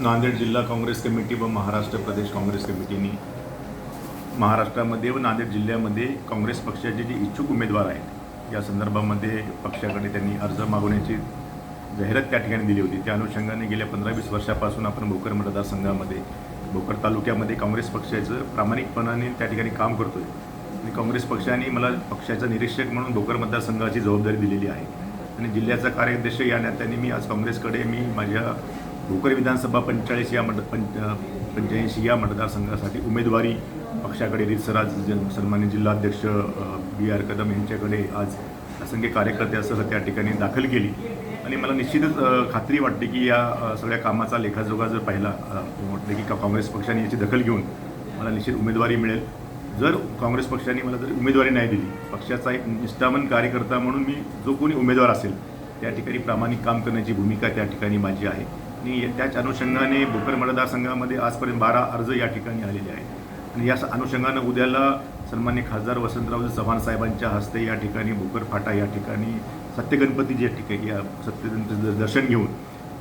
नांदेड जिल्हा काँग्रेस कमिटी व महाराष्ट्र प्रदेश काँग्रेस कमिटीने महाराष्ट्रामध्ये व नांदेड जिल्ह्यामध्ये काँग्रेस पक्षाचे जे इच्छुक उमेदवार आहेत या संदर्भामध्ये पक्षाकडे त्यांनी अर्ज मागवण्याची जाहिरात त्या ठिकाणी दिली होती. त्या अनुषंगाने गेल्या पंधरा वीस वर्षापासून आपण भोकर मतदारसंघामध्ये भोकर तालुक्यामध्ये काँग्रेस पक्षाचं प्रामाणिकपणाने त्या ठिकाणी काम करतोय. आणि काँग्रेस पक्षाने मला पक्षाचा निरीक्षक म्हणून भोकर मतदारसंघाची जबाबदारी दिलेली आहे. आणि जिल्ह्याचा कार्याध्यक्ष या नात्याने मी आज काँग्रेसकडे मी माझ्या भोकर विधानसभा पंचेचाळीस या मत पंच पंच्याऐंशी या मतदारसंघासाठी उमेदवारी पक्षाकडे रितसराज जन सन्मान्य जिल्हाध्यक्ष बी आर कदम यांच्याकडे आज असंख्य कार्यकर्त्यासह त्या ठिकाणी दाखल केली. आणि मला निश्चितच खात्री वाटते की या सगळ्या कामाचा लेखाजोखा जर पाहिला अ, की का काँग्रेस पक्षाने याची दखल घेऊन मला निश्चित उमेदवारी मिळेल. जर काँग्रेस पक्षाने मला जर उमेदवारी नाही दिली पक्षाचा एक निष्ठावन कार्यकर्ता म्हणून मी जो कोणी उमेदवार असेल त्या ठिकाणी प्रामाणिक काम करण्याची भूमिका त्या ठिकाणी माझी आहे. आणि त्याच अनुषंगाने भोकर मतदारसंघामध्ये आजपर्यंत बारा अर्ज या ठिकाणी आलेले आहेत. आणि या अनुषंगानं उद्याला सन्मान्य खासदार वसंतराव चव्हाण साहेबांच्या हस्ते या ठिकाणी भोकर फाटा या ठिकाणी सत्यगणपती जे ठिकाणी या सत्यगणपतीचं दर्शन घेऊन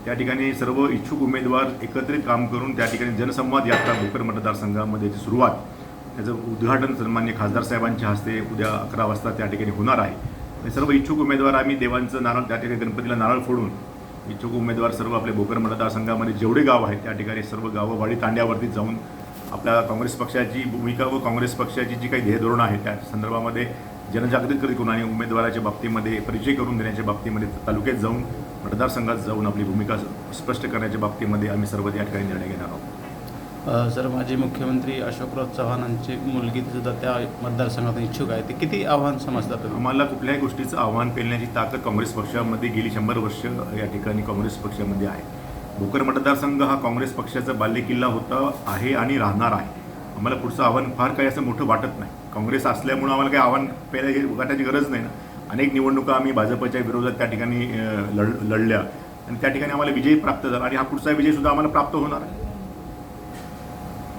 त्या ठिकाणी सर्व इच्छुक उमेदवार एकत्रित काम करून त्या ठिकाणी जनसंवाद यात्रा भोकर मतदारसंघामध्ये सुरुवात. त्याचं उद्घाटन सन्मान्य खासदार साहेबांच्या हस्ते उद्या अकरा वाजता त्या ठिकाणी होणार आहे. सर्व इच्छुक उमेदवार आम्ही देवांचं नारळ त्या ठिकाणी गणपतीला नारळ फोडून इच्छुक उमेदवार सर्व आपले भोकर मतदारसंघामध्ये जेवढे गाव आहेत त्या ठिकाणी सर्व गावं वाडी तांड्यावरती जाऊन आपल्या काँग्रेस पक्षाची भूमिका व काँग्रेस पक्षाची जी काही ध्येयधोरणं आहेत त्या संदर्भामध्ये जनजागृती करून आणि उमेदवाराच्या बाबतीमध्ये परिचय करून देण्याच्या बाबतीमध्ये तालुक्यात जाऊन मतदारसंघात जाऊन आपली भूमिका स्पष्ट करण्याच्या बाबतीमध्ये आम्ही सर्व या ठिकाणी निर्णय घेणार आहोत. सर माजी मुख्यमंत्री अशोकराव चव्हाणांची मुलगी सुद्धा त्या मतदारसंघातून इच्छुक आहे. ते किती आव्हान समजतात आम्हाला कुठल्याही गोष्टीचं आव्हान पेलण्याची ताकद काँग्रेस पक्षामध्ये गेली शंभर वर्ष या ठिकाणी काँग्रेस पक्षामध्ये आहे. भोकर मतदारसंघ हा काँग्रेस पक्षाचा बाल्यकिल्ला होता आहे आणि राहणार आहे. आम्हाला पुढचं आव्हान फार काही असं मोठं वाटत नाही. काँग्रेस असल्यामुळं आम्हाला काही आव्हान पेलायची वाटायची गरज नाही ना. अनेक निवडणुका आम्ही भाजपच्या विरोधात त्या ठिकाणी लढ लढल्या. आणि त्या ठिकाणी आम्हाला विजय प्राप्त झाला आणि हा पुढचा विजय सुद्धा आम्हाला प्राप्त होणार आहे.